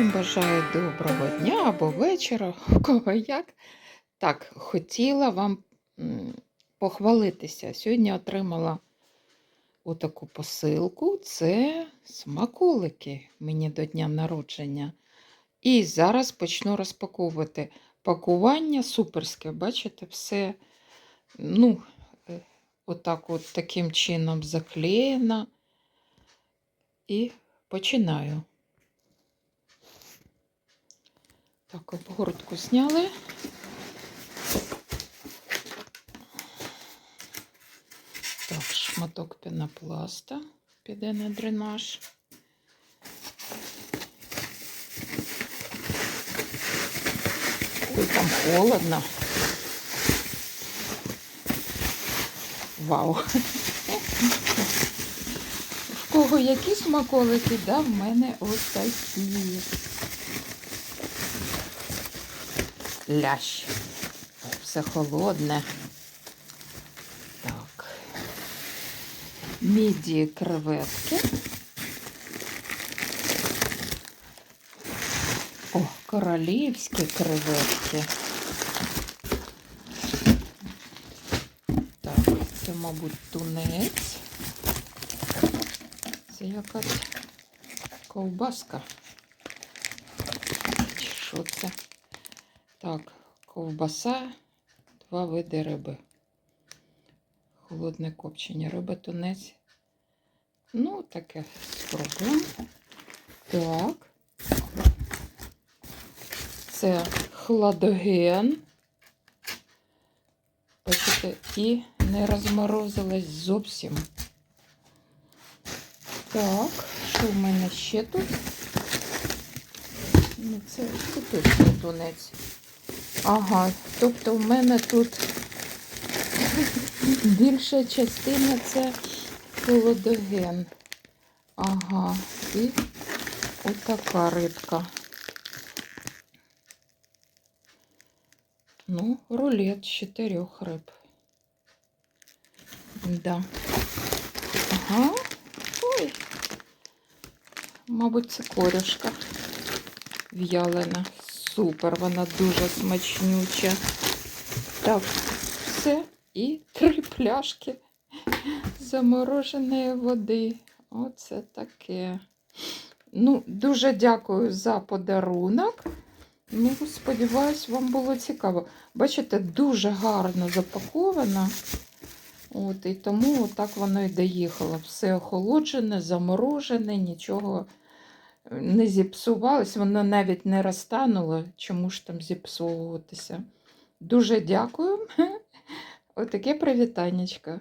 Всім бажаю доброго дня або вечора, у кого як. Так, хотіла вам похвалитися. Сьогодні отримала отаку посилку. Це смаколики мені до дня народження. І зараз почну розпаковувати. Пакування суперське, бачите, все, ну, е, отак от таким чином заклеєно. І починаю. Так, обгортку зняли. Так, шматок пенопласта піде на дренаж. Ой, там холодно. Вау. В кого які смаколики, да, в мене ось такі. Лящ. Все холодне. Так. Міді креветки. О, королівські креветки. Так, це, мабуть, тунець. Це якась ковбаска. Що це? Так, ковбаса, два види риби. Холодне копчення, риба, тунець. Ну, таке спробуємо. Так. Це хладоген. Бачите, і не розморозилась зовсім. Так, що в мене ще тут? Ну, це це точно тунець. Ага, тобто в мене тут більша частина це холодоген. Ага, і отака рибка. Ну, рулет з чотирьох риб. Да. Ага. Ой. Мабуть, це корюшка в'ялена. Супер, вона дуже смачнюча. Так, все. І три пляшки замороженої води. Оце таке. Ну, дуже дякую за подарунок. Ну, сподіваюсь, вам було цікаво. Бачите, дуже гарно запаковано. От, І тому так воно і доїхало. Все охолоджене, заморожене, нічого не зіпсувалась, вона навіть не розтануло, чому ж там зіпсовуватися. Дуже дякую. Отаке привітаннячко.